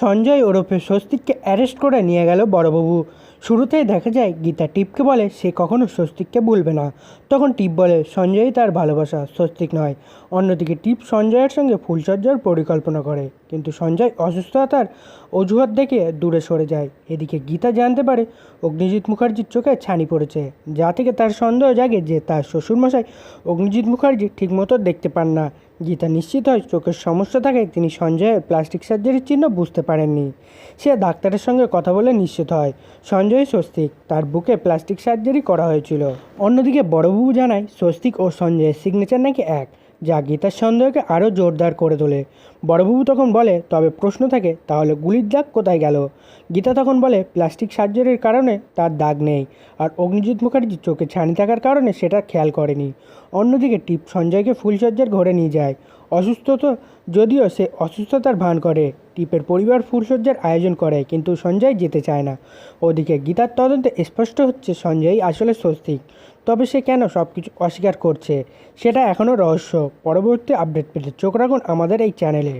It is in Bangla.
সঞ্জয় ওরফে স্বস্তিককে অ্যারেস্ট করে নিয়ে গেল বড়বাবু। শুরুতেই দেখা যায় গীতা টিপকে বলে, সে কখনো স্বস্তিককে ভুলবে না। তখন টিপ বলে, সঞ্জয়ই তার ভালোবাসা, স্বস্তিক নয়। অন্যদিকে টিপ সঞ্জয়ের সঙ্গে ফুলসজ্জার পরিকল্পনা করে, কিন্তু সঞ্জয় অসুস্থতার অজুহাত দেখে দূরে সরে যায়। এদিকে গীতা জানতে পারে, অগ্নিজিৎ মুখার্জির চোখে ছানি পড়েছে, যা থেকে তার সন্দেহ জাগে যে তার শ্বশুরমশাই অগ্নিজিৎ মুখার্জি ঠিকমতো দেখতে পান না। গীতা নিশ্চিত হয় চোখের সমস্যা থাকে তিনি সঞ্জয়ের প্লাস্টিক সার্জারির চিহ্ন বুঝতে পারেননি। সে ডাক্তারের সঙ্গে কথা বলে নিশ্চিত হয়, সঞ্জয় স্বস্তিক। তার বুকে প্লাস্টিক সার্জারি করা হয়েছিল। অন্যদিকে বড়বাবু জানায়, স্বস্তিক ও সঞ্জয়ের সিগনেচার নাকি এক। যা গীতার সন্দেহকে আরও জোরদার করে তোলে। বড়বাবু তখন বলে, তবে প্রশ্ন থাকে, তাহলে গুলির দাগ কোথায় গেল? গীতা তখন বলে, প্লাস্টিক সার্জারির কারণে তার দাগ নেই, আর অগ্নিজিৎ মুখার্জির চোখে ছানি থাকার কারণে সেটা খেয়াল করেনি। অন্যদিকে টিপ সঞ্জয়কে ফুলসজ্জার ঘরে নিয়ে যায়। অসুস্থ তো যদিও সে অসুস্থতার ভান করে। টিপের পরিবার ফুলসজ্জার আয়োজন করে, কিন্তু সঞ্জয় যেতে চায় না। ওদিকে গীতার তদন্তে স্পষ্ট হচ্ছে সঞ্জয় আসলে স্বস্তিক। তবে সে কেন সব কিছু অস্বীকার করছে, সেটা এখনও রহস্য। পরবর্তী আপডেট পেতে চোখ রাখুন আমাদের এই চ্যানেলে।